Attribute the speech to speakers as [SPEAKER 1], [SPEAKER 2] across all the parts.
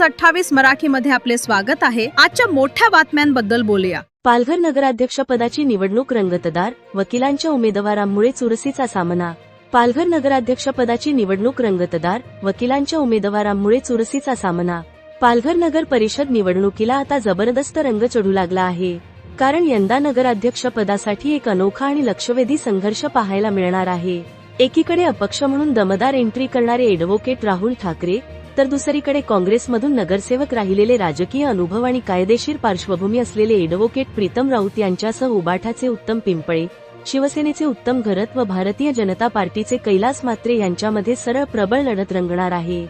[SPEAKER 1] News अठ्ठावीस मराठी मध्ये आपले स्वागत आहे. आजच्या मोठ्या बातम्यांबद्दल बोलूया.
[SPEAKER 2] पालघर नगराध्यक्षपदाची निवडणूक रंगतदार वकिलांच्या उमेदवारांमुळे चुरसीचा सामना. पालघर नगराध्यक्षपदाची निवडणूक रंगतदार वकिलांच्या उमेदवारांमुळे चुरसीचा सामना. पालघर नगर परिषद निवडणुकीला आता जबरदस्त रंग चढू लागला आहे. कारण यंदा नगराध्यक्षपदासाठी एक अनोखा आणि लक्षवेधी संघर्ष पाहायला मिळणार आहे. एकीकडे अपक्ष म्हणून दमदार एंट्री करणारे एडव्होकेट राहुल ठाकरे तर दुसरीकडे काँग्रेसमधून नगरसेवक राहिलेले राजकीय अनुभव आणि कायदेशीर पार्श्वभूमी असलेले एडव्होकेट प्रीतम राऊत यांच्यासह उबाठाचे उत्तम पिंपळे शिवसेनेचे उत्तम घरत व भारतीय जनता पार्टीचे कैलास मात्रे यांच्यामध्ये सरळ प्रबळ लढत रंगणार आहे.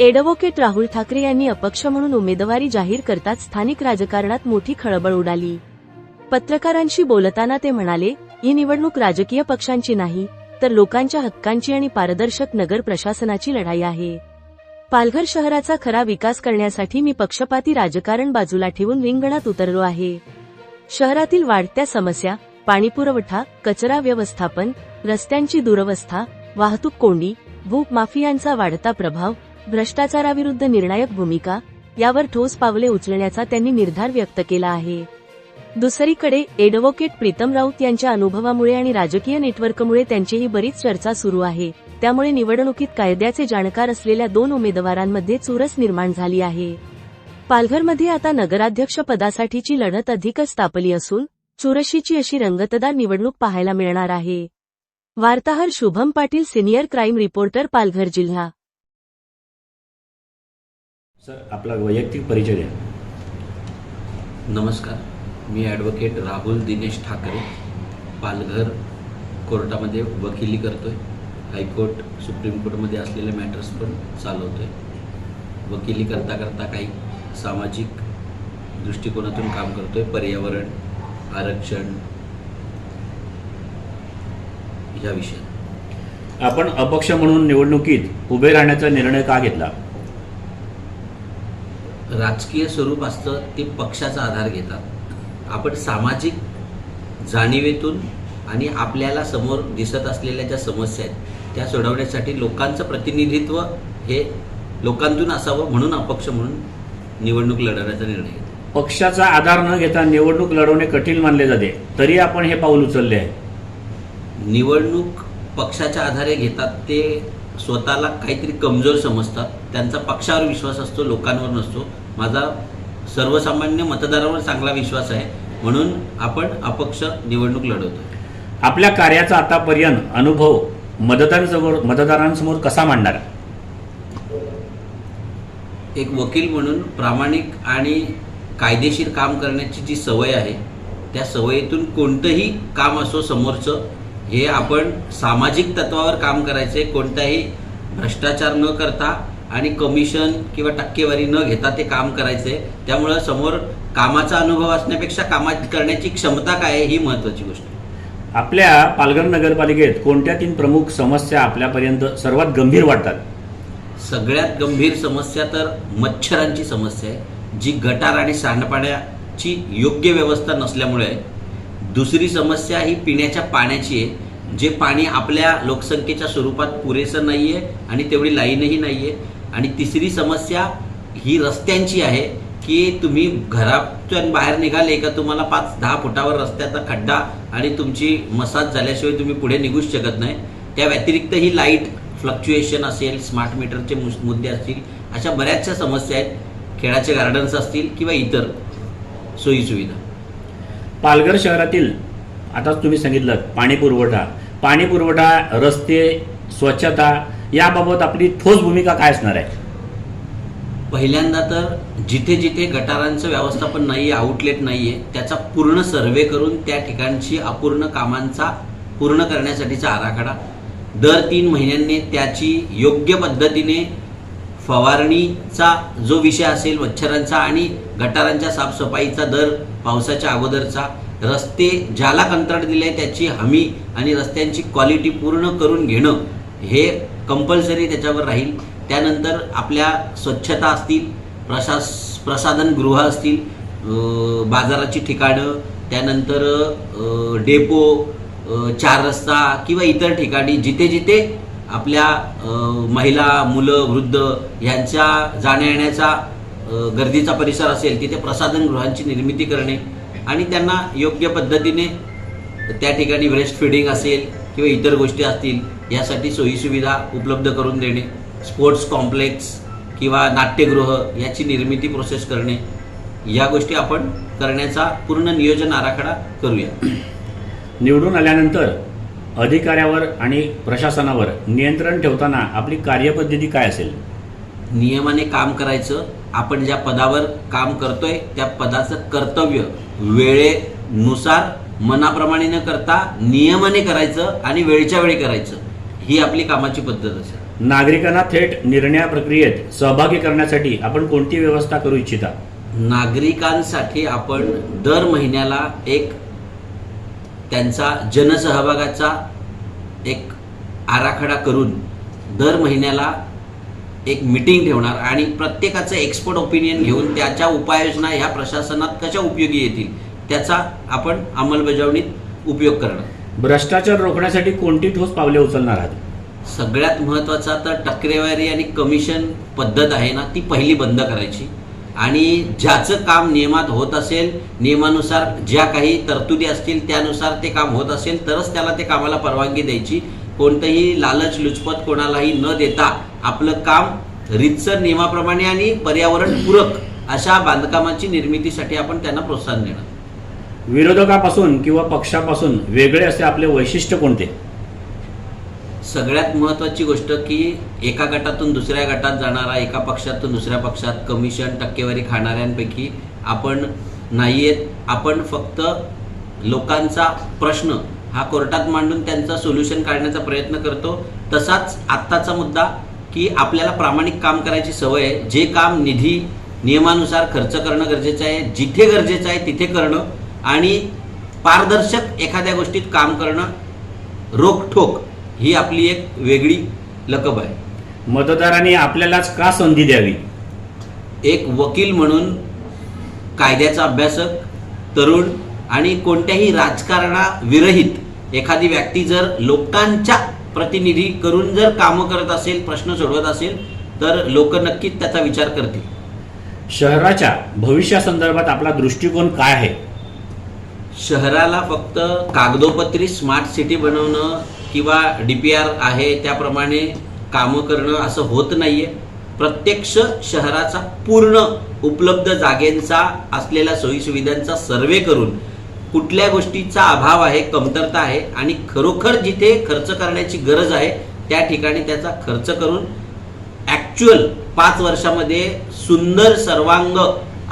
[SPEAKER 2] एडव्होकेट राहुल ठाकरे यांनी अपक्ष म्हणून उमेदवारी जाहीर करताच स्थानिक राजकारणात मोठी खळबळ उडाली. पत्रकारांशी बोलताना ते म्हणाले ही निवडणूक राजकीय पक्षांची नाही तर लोकांच्या हक्कांची आणि पारदर्शक नगर प्रशासनाची लढाई आहे. पालघर शहराचा खरा विकास करण्यासाठी मी पक्षपाती राजकारण बाजूला ठेवून रिंगणात उतरलो आहे. शहरातील वाढत्या समस्या पाणीपुरवठा कचरा व्यवस्थापन रस्त्यांची दुरवस्था वाहतूक कोंडी भूक माफियांचा वाढता प्रभाव भ्रष्टाचाराविरुद्ध निर्णायक भूमिका यावर ठोस पावले उचलण्याचा त्यांनी निर्धार व्यक्त केला आहे. दुसरीकडे एडव्होकेट प्रीतम राऊत यांच्या अनुभवामुळे आणि राजकीय नेटवर्कमुळे त्यांचीही बरीच चर्चा सुरू आहे. त्यामुळे निवडणुकीत कायद्याचे जाणकार असलेल्या दोन उमेदवारांमध्ये चुरस निर्माण झाली आहे. पालघरमध्ये आता नगराध्यक्ष पदासाठीची लढत अधिकच तापली असून चुरशीची अशी रंगतदार निवडणूक पाहायला मिळणार आहे. वार्ताहर Shubham Patil senior crime reporter Palghar जिल्हा.
[SPEAKER 3] सर आपला वैयक्तिक परिचय द्या.
[SPEAKER 4] नमस्कार. मी ॲडव्होकेट राहुल दिनेश ठाकरे. पालघर कोर्टामध्ये वकिली करतो आहे हायकोर्ट सुप्रीम कोर्टमध्ये असलेले मॅटर्स पण चालवतो आहे वकिली करता करता काही सामाजिक दृष्टिकोनातून काम करतो आहे पर्यावरण आरक्षण या विषयात.
[SPEAKER 3] आपण अपक्ष म्हणून निवडणुकीत उभे राहण्याचा निर्णय का घेतला?
[SPEAKER 4] राजकीय स्वरूप असतं ते पक्षाचा आधार घेतात. आपण सामाजिक जाणीवेतून आणि आपल्याला समोर दिसत असलेल्या ज्या समस्या आहेत त्या सोडवण्यासाठी लोकांचं प्रतिनिधित्व हे लोकांतून असावं म्हणून अपक्ष म्हणून निवडणूक लढवण्याचा निर्णय घेतला.
[SPEAKER 3] पक्षाचा आधार न घेता निवडणूक लढवणे कठीण मानले जाते. तरी आपण हे पाऊल उचलले आहे.
[SPEAKER 4] निवडणूक पक्षाच्या आधारे घेतात ते स्वतःला काहीतरी कमजोर समजतात. त्यांचा पक्षावर विश्वास असतो लोकांवर नसतो. माझा सर्वसामान्य मतदारावर चांगला विश्वास आहे. म्हणून आपण अपक्ष निवडणूक लढवतो
[SPEAKER 3] आपल्या कार्याचा आतापर्यंत अनुभव मतदारांसमोर मतदारांसमोर कसा मांडणार?
[SPEAKER 4] एक वकील म्हणून प्रामाणिक आणि कायदेशीर काम करण्याची जी सवय आहे त्या सवयीतून कोणतंही काम असो समोरचं हे आपण सामाजिक तत्वावर काम करायचे कोणताही भ्रष्टाचार न करता आणि कमिशन किंवा टक्केवारी न घेता ते काम करायचे त्यामुळं समोर कामाचा अनुभव असण्यापेक्षा कामा करण्याची क्षमता काय आहे ही महत्त्वाची गोष्ट. आहे.
[SPEAKER 3] आपल्या पालघर नगरपालिकेत कोणत्या तीन प्रमुख समस्या आपल्यापर्यंत सर्वात गंभीर वाटतात
[SPEAKER 4] सगळ्यात गंभीर समस्या तर मच्छरांची समस्या आहे जी गटार आणि सांडपाण्याची योग्य व्यवस्था नसल्यामुळे आहे. दुसरी समस्या ही पिण्याच्या पाण्याची आहे जे पाणी आपल्या लोकसंख्येच्या स्वरूपात पुरेसं नाही आहे आणि तेवढी लाईनही नाही आहे आणि तिसरी समस्या ही रस्त्यांची आहे की तुम्ही घरातून बाहेर निघाले का तुम्हाला पाच दहा फुटावर रस्त्याचा खड्डा आणि तुमची मसाज झाल्याशिवाय तुम्ही पुढे निघूच शकत नाही. त्या व्यतिरिक्त ही लाइट फ्लक्च्युएशन असेल स्मार्ट मीटरचे मुद्दे असतील अशा बऱ्याचशा समस्या आहेत. खेळाचे गार्डन्स असतील किंवा इतर सोयीसुविधा.
[SPEAKER 3] पालघर शहरातील आता तुम्ही सांगितलं पाणी पुरवठा. पाणी पुरवठा रस्ते स्वच्छता याबाबत आपली ठोस भूमिका काय असणार आहे?
[SPEAKER 4] पहिल्यांदा तर जिथे जिथे गटारांचं व्यवस्थापन नाही आहे आउटलेट नाही आहे त्याचा पूर्ण सर्वे करून त्या ठिकाणची अपूर्ण कामांचा पूर्ण करण्यासाठीचा आराखडा. दर तीन महिन्यांनी त्याची योग्य पद्धतीने फवारणीचा जो विषय असेल मच्छरांचा आणि गटारांच्या साफसफाईचा दर पावसाच्या अगोदरचा रस्ते ज्याला कंत्राट दिले त्याची हमी आणि रस्त्यांची क्वालिटी पूर्ण करून घेणं हे कंपल्सरी त्याच्यावर राहील. त्यानंतर आपल्या स्वच्छता असतील प्रशास प्रसाधनगृह असतील बाजाराची ठिकाणं त्यानंतर डेपो चार रस्ता किंवा इतर ठिकाणी जिथे जिथे आपल्या महिला मुलं वृद्ध यांच्या जाण्या येण्याचा गर्दीचा परिसर असेल तिथे प्रसाधन गृहांची निर्मिती करणे आणि त्यांना योग्य पद्धतीने त्या ठिकाणी ब्रेस्ट फिडिंग असेल किंवा इतर गोष्टी असतील यासाठी सोयीसुविधा उपलब्ध करून देणे. स्पोर्ट्स कॉम्प्लेक्स किंवा नाट्यगृह याची निर्मिती प्रोसेस करणे या गोष्टी आपण करण्याचा पूर्ण नियोजन आराखडा करूया.
[SPEAKER 3] निवडून आल्यानंतर अधिकाऱ्यावर आणि प्रशासनावर नियंत्रण ठेवताना आपली कार्यपद्धती काय असेल?
[SPEAKER 4] नियमाने काम करायचं आपण ज्या पदावर काम करतोय त्या पदाचं कर्तव्य वेळेनुसार मनाप्रमाणे न करता नियमाने करायचं आणि वेळच्या वेळी करायचं. ही आपली कामाची पद्धत असेल.
[SPEAKER 3] नागरिकांना थेट निर्णय प्रक्रियेत सहभागी करण्यासाठी आपण कोणती व्यवस्था करू इच्छिता?
[SPEAKER 4] नागरिकांसाठी आपण दर महिन्याला एक त्यांचा जनसहभागाचा एक आराखडा करून दर महिन्याला एक मिटिंग ठेवणार आणि प्रत्येकाचं एक्सपर्ट ओपिनियन घेऊन त्याच्या उपाययोजना ह्या प्रशासनात कशा उपयोगी येतील त्याचा आपण अंमलबजावणीत उपयोग करणार.
[SPEAKER 3] भ्रष्टाचार रोखण्यासाठी कोणती ठोस पावले उचलणार आहात?
[SPEAKER 4] सगळ्यात महत्त्वाचा तर टक्केवारी आणि कमिशन पद्धत आहे ना ती पहिली बंद करायची. आणि ज्याचं काम नियमात होत असेल नियमानुसार ज्या काही तरतुदी असतील त्यानुसार ते काम होत असेल तरच त्याला ते कामाला परवानगी द्यायची. कोणतंही लालच लुचपत कोणालाही न देता आपलं काम रितसर नियमाप्रमाणे आणि पर्यावरणपूरक अशा बांधकामाची निर्मितीसाठी आपण त्यांना प्रोत्साहन देणार.
[SPEAKER 3] विरोधकापासून किंवा पक्षापासून वेगळे असे आपले वैशिष्ट्य कोणते?
[SPEAKER 4] सगळ्यात महत्त्वाची गोष्ट की एका गटातून दुसऱ्या गटात जाणारा एका पक्षातून दुसऱ्या पक्षात कमिशन टक्केवारी खाणाऱ्यांपैकी आपण नाही आहेत आपण फक्त लोकांचा प्रश्न हा कोर्टात मांडून त्यांचा सोल्युशन काढण्याचा प्रयत्न करतो. तसाच आत्ताचा मुद्दा की आपल्याला प्रामाणिक काम करायची सवय आहे. जे काम निधी नियमानुसार खर्च करणं गरजेचं आहे. जिथे गरजेचं आहे तिथे करणं आणि पारदर्शक एखाद्या गोष्टीत काम करणं रोखठोक. ही आपली एक वेगळी लकब आहे.
[SPEAKER 3] मतदारांनी आपल्यालाच का संधी द्यावी?
[SPEAKER 4] एक वकील म्हणून कायद्याचा अभ्यासक तरुण आणि कोणत्याही राजकारणाविरहित एखादी व्यक्ती जर लोकांच्या प्रतिनिधी करून जर कामं करत असेल प्रश्न सोडवत असेल तर लोक नक्कीच त्याचा विचार करतील.
[SPEAKER 3] शहराच्या भविष्यासंदर्भात आपला दृष्टिकोन काय आहे?
[SPEAKER 4] शहराला फक्त कागदोपत्री स्मार्ट सिटी बनवणं किंवा डी पी आर आहे त्याप्रमाणे कामं करणं असं होत नाही आहे प्रत्यक्ष शहराचा पूर्ण उपलब्ध जागेंचा असलेल्या सोयीसुविधांचा सर्वे करून कुठल्या गोष्टीचा अभाव आहे कमतरता आहे आणि खरोखर जिथे खर्च करण्याची गरज आहे त्या ठिकाणी त्याचा खर्च करून ॲक्च्युअल पाच वर्षामध्ये सुंदर सर्वांग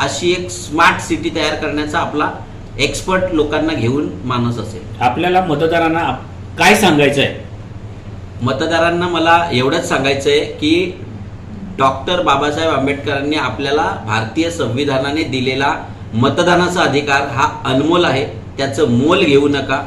[SPEAKER 4] अशी एक स्मार्ट सिटी तयार करण्याचा आपला एक्सपर्ट लोकांना घेऊन मानस असेल.
[SPEAKER 3] आपल्याला मतदारांना काय सांगायचं आहे
[SPEAKER 4] मतदारांना मला एवढंच सांगायचं आहे की डॉक्टर बाबासाहेब आंबेडकरांनी आपल्याला भारतीय संविधानाने दिलेला मतदानाचा अधिकार हा अनमोल आहे. त्याचं मोल घेऊ नका.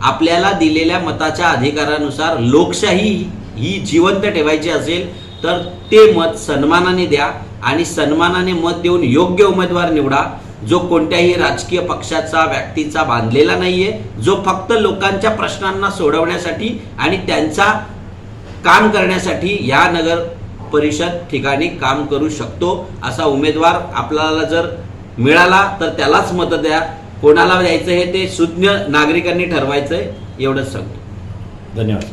[SPEAKER 4] आपल्याला दिलेल्या मताच्या अधिकारानुसार लोकशाही ही जिवंत ठेवायची असेल तर ते मत सन्मानाने द्या आणि सन्मानाने मत देऊन योग्य उमेदवार निवडा. जो कोणत्याही राजकीय पक्षाचा व्यक्तीचा बांधलेला नाहीये जो फक्त लोकांच्या प्रश्नांना सोडवण्यासाठी आणि त्यांचा काम करण्यासाठी या नगर परिषद ठिकाणी काम करू शकतो असा उमेदवार आपल्याला जर मिळाला तर त्यालाच मत द्या. कोणाला द्यायचं हे ते सुज्ञ नागरिकांनी ठरवायचंय एवढंच सांगतो.
[SPEAKER 3] धन्यवाद.